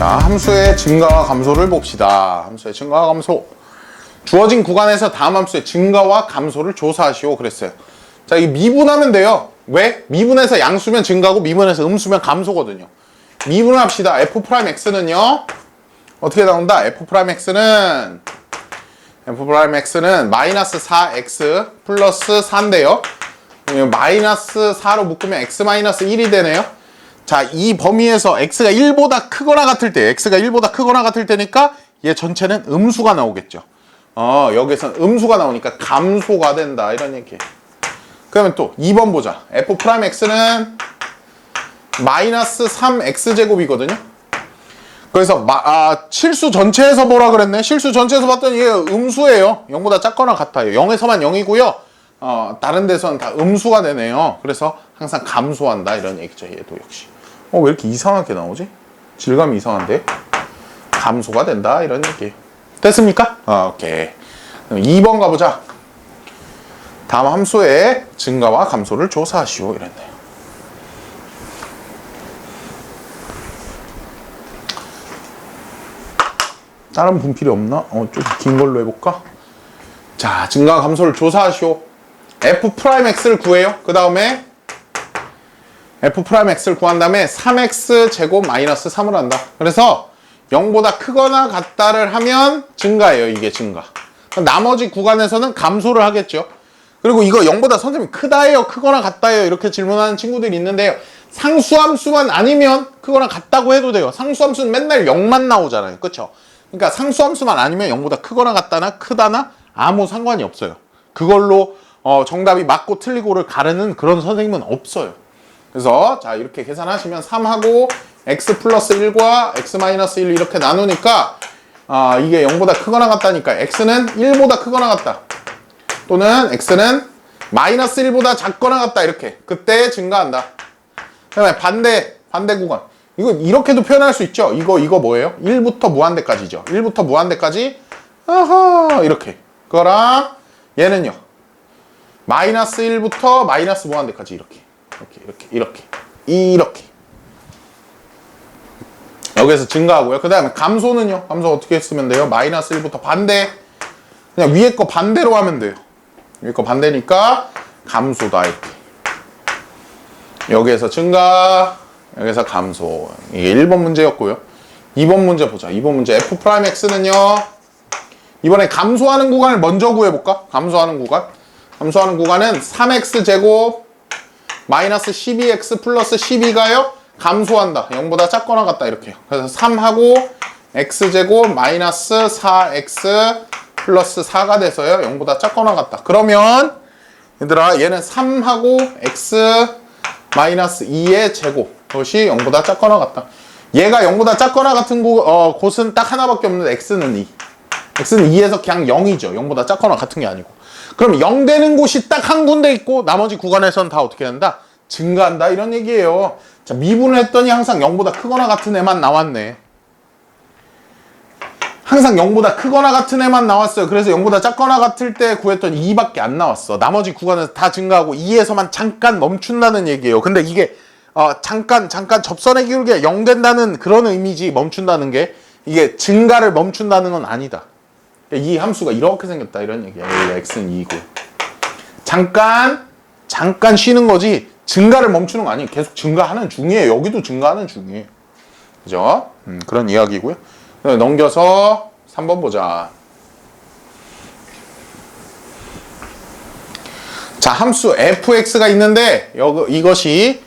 자, 함수의 증가와 감소를 봅시다. 함수의 증가와 감소. 주어진 구간에서 다음 함수의 증가와 감소를 조사하시오. 그랬어요. 자, 이 미분하면 돼요. 왜? 미분해서 양수면 증가고 미분해서 음수면 감소거든요. 미분합시다. f'x는요. 어떻게 나온다? f'x는 f'x는 마이너스 4x 플러스 4인데요. 마이너스 4로 묶으면 x 마이너스 1이 되네요. 자, 이 범위에서 x가 1보다 크거나 같을 때, x가 1보다 크거나 같을 때니까 얘 전체는 음수가 나오겠죠. 어, 여기선 음수가 나오니까 감소가 된다. 이런 얘기. 그러면 또 2번 보자. f'x는 마이너스 3x제곱이거든요. 그래서 마, 아, 실수 전체에서 뭐라 그랬네? 실수 전체에서 봤더니 이게 음수예요. 0보다 작거나 같아요. 0에서만 0이고요. 어, 다른 데서는 다 음수가 되네요. 그래서 항상 감소한다 이런 얘기죠. 얘도 역시. 어, 왜 이렇게 이상하게 나오지? 질감이 이상한데? 감소가 된다 이런 얘기. 됐습니까? 아, 오케이. 그럼 2번 가보자. 다음 함수의 증가와 감소를 조사하시오 이랬네요. 다른 분필이 없나? 어, 좀 긴 걸로 해볼까? 자, 증가와 감소를 조사하시오. f'x를 구해요. 그 다음에 f'x를 구한 다음에 3x 제곱 마이너스 3을 한다. 그래서 0보다 크거나 같다를 하면 증가예요. 이게 증가. 나머지 구간에서는 감소를 하겠죠. 그리고 이거 0보다 선생님 크다예요, 크거나 같다예요 이렇게 질문하는 친구들이 있는데요. 상수함수만 아니면 크거나 같다고 해도 돼요. 상수함수는 맨날 0만 나오잖아요. 그렇죠? 그러니까 상수함수만 아니면 0보다 크거나 같다나 크다나 아무 상관이 없어요. 그걸로 어, 정답이 맞고 틀리고를 가르는 그런 선생님은 없어요. 그래서 자 이렇게 계산하시면 3하고 x 플러스 1과 x 마이너스 1 이렇게 나누니까 아 이게 0보다 크거나 같다니까 x는 1보다 크거나 같다. 또는 x는 마이너스 1보다 작거나 같다 이렇게 그때 증가한다. 그 다음에 반대 반대 구간 이거 이렇게도 표현할 수 있죠. 이거 이거 뭐예요? 1부터 무한대까지죠. 1부터 무한대까지 아하 이렇게 그거랑 얘는요. 마이너스 1부터 마이너스 무한대까지 이렇게 이렇게 이렇게 이렇게 이렇게 여기에서 증가하고요. 그 다음에 감소는요. 감소 어떻게 쓰면 돼요? 마이너스 1부터 반대 그냥 위에 거 반대로 하면 돼요. 위에 거 반대니까 감소다 이렇게 여기에서 증가 여기서 감소 이게 1번 문제였고요. 2번 문제 보자. 2번 문제 f'x는요. 이번에 감소하는 구간을 먼저 구해볼까? 감소하는 구간. 감소하는 구간은 3x 제곱 마이너스 12x 플러스 12가요. 감소한다. 0보다 작거나 같다. 이렇게요. 그래서 3하고 x 제곱 마이너스 4x 플러스 4가 돼서요. 0보다 작거나 같다. 그러면 얘들아 얘는 3하고 x 마이너스 2의 제곱 그것이 0보다 작거나 같다. 얘가 0보다 작거나 같은 곳, 어, 곳은 딱 하나밖에 없는데 x는 2. x는 2에서 그냥 0이죠. 0보다 작거나 같은 게 아니고. 그럼 0 되는 곳이 딱 한 군데 있고 나머지 구간에서는 다 어떻게 한다? 증가한다 이런 얘기예요. 자, 미분을 했더니 항상 0보다 크거나 같은 애만 나왔네. 항상 0보다 크거나 같은 애만 나왔어요. 그래서 0보다 작거나 같을 때 구했더니 2밖에 안 나왔어. 나머지 구간에서 다 증가하고 2에서만 잠깐 멈춘다는 얘기예요. 근데 이게 어, 잠깐 잠깐 접선의 기울기가 0 된다는 그런 의미지 멈춘다는 게 이게 증가를 멈춘다는 건 아니다. 이 함수가 이렇게 생겼다 이런 얘기야. x는 2고 잠깐 잠깐 쉬는 거지 증가를 멈추는 거 아니에요. 계속 증가하는 중이에요. 여기도 증가하는 중이에요. 그죠? 음, 그런 이야기고요. 넘겨서 3번 보자. 자, 함수 fx가 있는데 여기 이것이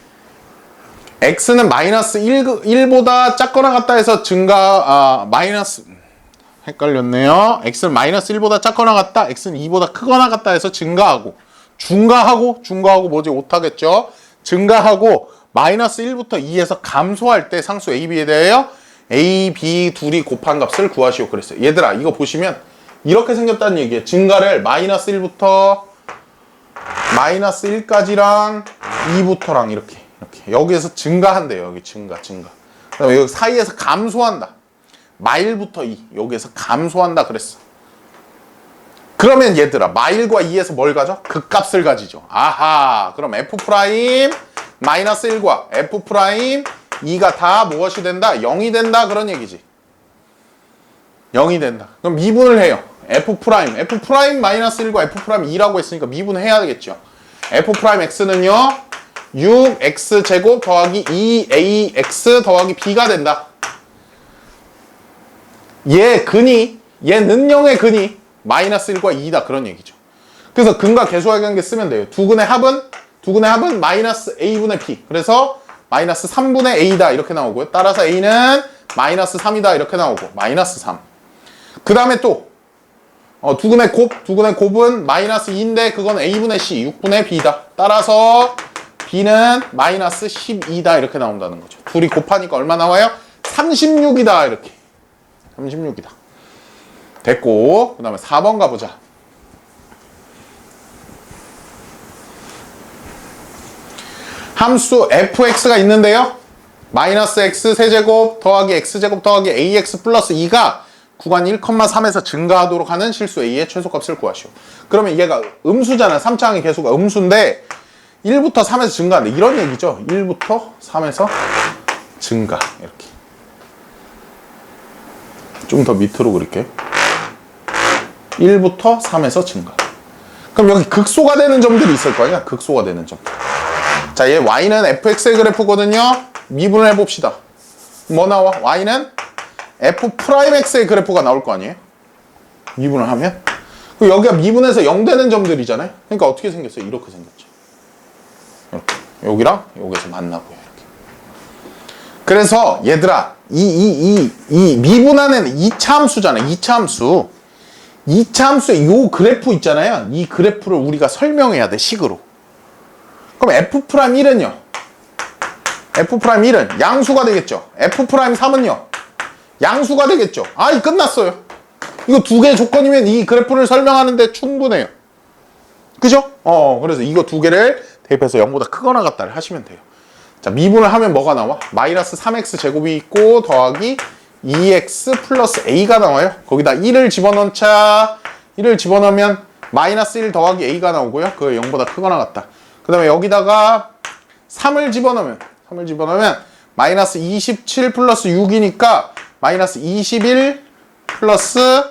x는 마이너스 1, 1보다 작거나 같다 해서 증가 아, 마이너스 헷갈렸네요. x는 마이너스 1보다 작거나 같다. x는 2보다 크거나 같다 해서 증가하고 중가하고 중가하고 뭐지 못하겠죠. 증가하고 마이너스 1부터 2에서 감소할 때 상수 a, b에 대하여 a, b 둘이 곱한 값을 구하시오 그랬어요. 얘들아 이거 보시면 이렇게 생겼다는 얘기예요. 증가를 마이너스 1부터 마이너스 1까지랑 2부터랑 이렇게 이렇게 여기에서 증가한대요. 여기 증가 증가. 그다음에 여기 사이에서 감소한다. 마일부터 2 여기에서 감소한다 그랬어. 그러면 얘들아 마일과 2에서 뭘 가져? 극값을 가지죠. 아하 그럼 f 프라임 마이너스 1과 f 프라임 2가 다 무엇이 된다? 0이 된다 그런 얘기지 0이 된다 그럼 미분을 해요 f 프라임 f 프라임 마이너스 1과 f 프라임 2라고 했으니까 미분해야 되겠죠 f 프라임 x는요 6x 제곱 더하기 2ax 더하기 b가 된다 얘 근이 얘 는영의 근이 마이너스 1과 2다. 그런 얘기죠. 그래서 근과 계수의 관계 쓰면 돼요. 두 근의 합은 두 근의 합은 마이너스 a분의 b 그래서 마이너스 3분의 a다. 이렇게 나오고요. 따라서 a는 마이너스 3이다. 이렇게 나오고 마이너스 3그 다음에 또 어, 두근의 곱, 두근의 곱은 마이너스 2인데 그건 a분의 c, 6분의 b다. 따라서 b는 마이너스 12다. 이렇게 나온다는 거죠. 둘이 곱하니까 얼마 나와요? 36이다. 이렇게. 36이다. 됐고 그 다음에 4번 가보자. 함수 fx가 있는데요. 마이너스 x 세제곱 더하기 x제곱 더하기 ax 플러스 2가 구간 1,3에서 증가하도록 하는 실수 a의 최소값을 구하시오. 그러면 얘가 음수잖아. 3차항의 개수가 음수인데 1부터 3에서 증가한다. 이런 얘기죠. 1부터 3에서 증가. 이렇게. 좀 더 밑으로 그릴게요. 1부터 3에서 증가. 그럼 여기 극소가 되는 점들이 있을 거 아니야? 극소가 되는 점. 자, 얘 y는 fx의 그래프거든요. 미분을 해봅시다. 뭐 나와? y는 f 프라임 x의 그래프가 나올 거 아니에요? 미분을 하면? 그럼 여기가 미분해서 0 되는 점들이잖아요? 그러니까 어떻게 생겼어요? 이렇게 생겼죠. 이렇게. 여기랑 여기서 만나고요. 이렇게. 그래서 얘들아, 이, 이, 이, 이 미분하는 2차 함수잖아요. 2차 함수. 2차 함수의 요 그래프 있잖아요. 이 그래프를 우리가 설명해야 돼, 식으로. 그럼 f 프라임 1은요? f 프라임 1은 양수가 되겠죠. f 프라임 3은요? 양수가 되겠죠. 아이 끝났어요. 이거 두 개의 조건이면 이 그래프를 설명하는데 충분해요. 그죠? 어, 그래서 이거 두 개를 대입해서 0보다 크거나 같다를 하시면 돼요. 자, 미분을 하면 뭐가 나와? 마이너스 3x 제곱이 있고 더하기 2x 플러스 a가 나와요. 거기다 1을 집어넣자. 1을 집어넣으면 마이너스 1 더하기 a가 나오고요. 그거 0보다 크거나 같다. 그 다음에 여기다가 3을 집어넣으면 3을 집어넣으면 마이너스 27 플러스 6이니까 마이너스 21 플러스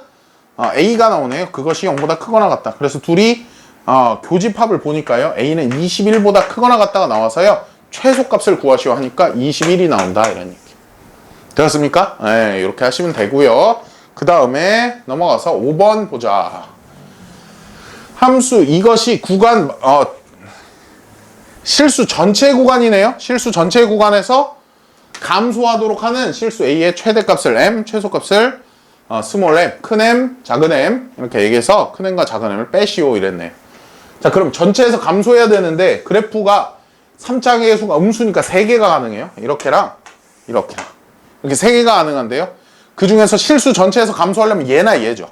어, a가 나오네요. 그것이 0보다 크거나 같다. 그래서 둘이 어, 교집합을 보니까요. a는 21보다 크거나 같다가 나와서요. 최소값을 구하시오 하니까 21이 나온다 이런 얘기. 되었습니까? 네, 이렇게 하시면 되고요. 그 다음에 넘어가서 5번 보자. 함수 이것이 구간 어, 실수 전체 구간이네요. 실수 전체 구간에서 감소하도록 하는 실수 a의 최대값을 m, 최소값을 어, 스몰 m, 큰 m, 작은 m 이렇게 얘기해서 큰 m과 작은 m을 빼시오 이랬네요. 자 그럼 전체에서 감소해야 되는데 그래프가 3장의 개수가 음수니까 3개가 가능해요. 이렇게랑 이렇게랑 이렇게 3개가 가능한데요. 그 중에서 실수 전체에서 감소하려면 얘나 얘죠.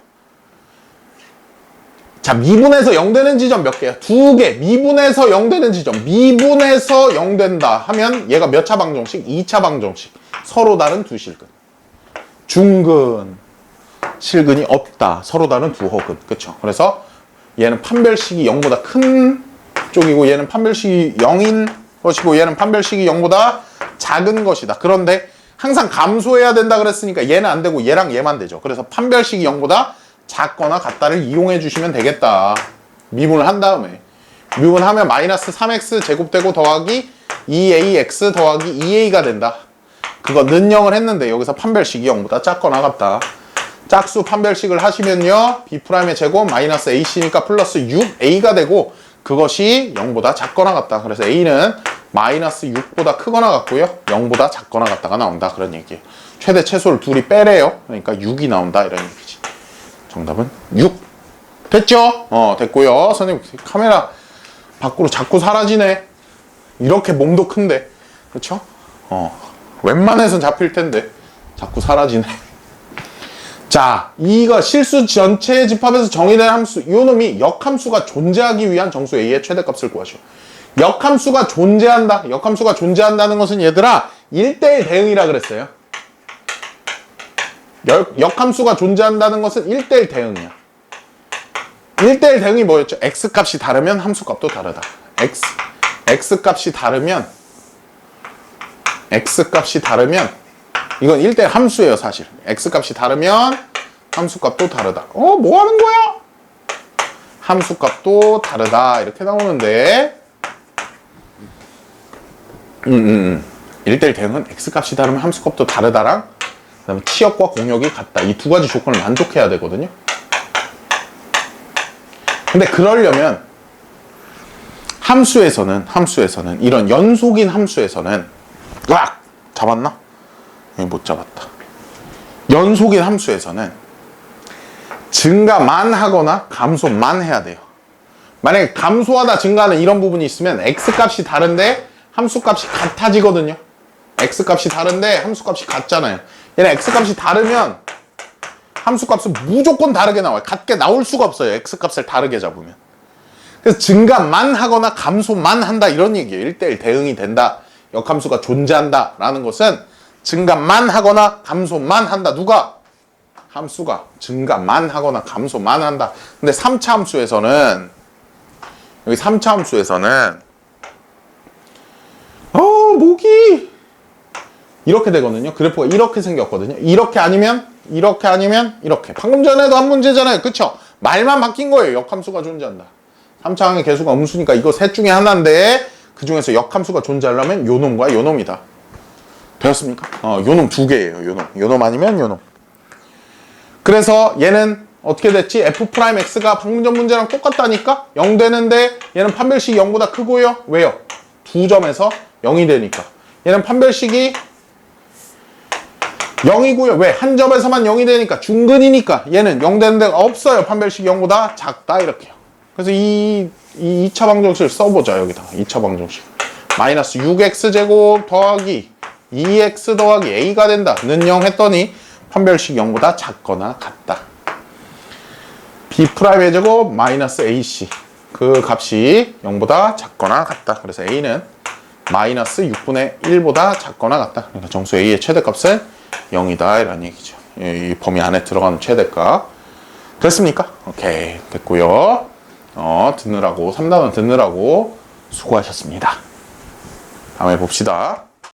자, 미분에서 0 되는 지점 몇 개야? 두 개. 미분에서 0 되는 지점. 미분에서 0 된다 하면 얘가 몇 차 방정식? 2차 방정식. 서로 다른 두 실근. 중근. 실근이 없다. 서로 다른 두 허근. 그쵸? 그래서 얘는 판별식이 0보다 큰 쪽이고 얘는 판별식이 0인 것이고 얘는 판별식이 0보다 작은 것이다. 그런데 항상 감소해야 된다 그랬으니까 얘는 안 되고 얘랑 얘만 되죠. 그래서 판별식이 0보다 작거나 같다를 이용해 주시면 되겠다. 미분을 한 다음에 미분하면 마이너스 3x 제곱되고 더하기 2ax 더하기 2a가 된다. 그거 는영을 했는데 여기서 판별식이 0보다 작거나 같다. 짝수 판별식을 하시면요. b'의 제곱 마이너스 ac니까 플러스 6a가 되고 그것이 0보다 작거나 같다. 그래서 a는 마이너스 6보다 크거나 같고요. 0보다 작거나 같다가 나온다. 그런 얘기예요. 최대 최소를 둘이 빼래요. 그러니까 6이 나온다. 이런 얘기지. 정답은 6. 됐죠? 어, 됐고요. 선생님, 카메라 밖으로 자꾸 사라지네. 이렇게 몸도 큰데. 그렇죠? 어, 웬만해선 잡힐 텐데. 자꾸 사라지네. 자, 이거 실수 전체 집합에서 정의된 함수, 이 놈이 역함수가 존재하기 위한 정수 A의 최대값을 구하시오. 역함수가 존재한다. 역함수가 존재한다는 것은 얘들아, 1대1 대응이라 그랬어요. 역, 역함수가 존재한다는 것은 1대1 대응이야. 1대1 대응이 뭐였죠? x 값이 다르면 함수 값도 다르다. x, x 값이 다르면 x 값이 다르면 이건 1대 함수예요 사실. X 값이 다르면 함수 값도 다르다. 어 뭐 하는 거야? 함수 값도 다르다. 이렇게 나오는데. 음음 1대1 대응은 x 값이 다르면 함수 값도 다르다랑 그 다음에 치역과 공역이 같다. 이 두 가지 조건을 만족해야 되거든요. 근데 그러려면 함수에서는 함수에서는 이런 연속인 함수에서는 으악 잡았나? 못 잡았다. 연속인 함수에서는 증가만 하거나 감소만 해야 돼요. 만약에 감소하다 증가하는 이런 부분이 있으면 x 값이 다른데 함수 값이 같아지거든요. x 값이 다른데 함수 값이 같잖아요. 얘는 x 값이 다르면 함수 값은 무조건 다르게 나와요. 같게 나올 수가 없어요. x 값을 다르게 잡으면. 그래서 증가만 하거나 감소만 한다 이런 얘기예요. 1대1 대응이 된다. 역함수가 존재한다 라는 것은 증가만 하거나 감소만 한다. 누가? 함수가 증가만 하거나 감소만 한다. 근데 3차 함수에서는 여기 3차 함수에서는 어 목이 이렇게 되거든요. 그래프가 이렇게 생겼거든요. 이렇게 아니면 이렇게 아니면 이렇게. 방금 전에도 한 문제잖아요. 그쵸? 말만 바뀐 거예요. 역함수가 존재한다. 3차항의 개수가 음수니까 이거 셋 중에 하나인데 그 중에서 역함수가 존재하려면 요 놈과 요 놈이다. 되었습니까? 어, 요놈 두 개예요. 요놈. 요놈 아니면 요놈. 그래서 얘는 어떻게 됐지? f'x가 방금 전 문제랑 똑같다니까? 0 되는데 얘는 판별식이 0보다 크고요. 왜요? 두 점에서 0이 되니까. 얘는 판별식이 0이고요. 왜? 한 점에서만 0이 되니까 중근이니까 얘는 0 되는 데가 없어요. 판별식이 0보다 작다 이렇게요. 그래서 이, 이 2차 방정식을 써보자 여기다가 2차 방정식 마이너스 6x제곱 더하기 2x 더하기 a가 된다. 는 0 했더니 판별식 0보다 작거나 같다. B'의 제곱 마이너스 ac 그 값이 0보다 작거나 같다. 그래서 a는 마이너스 6분의 1보다 작거나 같다. 그러니까 정수 a의 최대값은 0이다. 이런 얘기죠. 이 범위 안에 들어가는 최대값. 됐습니까? 오케이. 됐고요. 어, 듣느라고, 3단원 듣느라고 수고하셨습니다. 다음에 봅시다.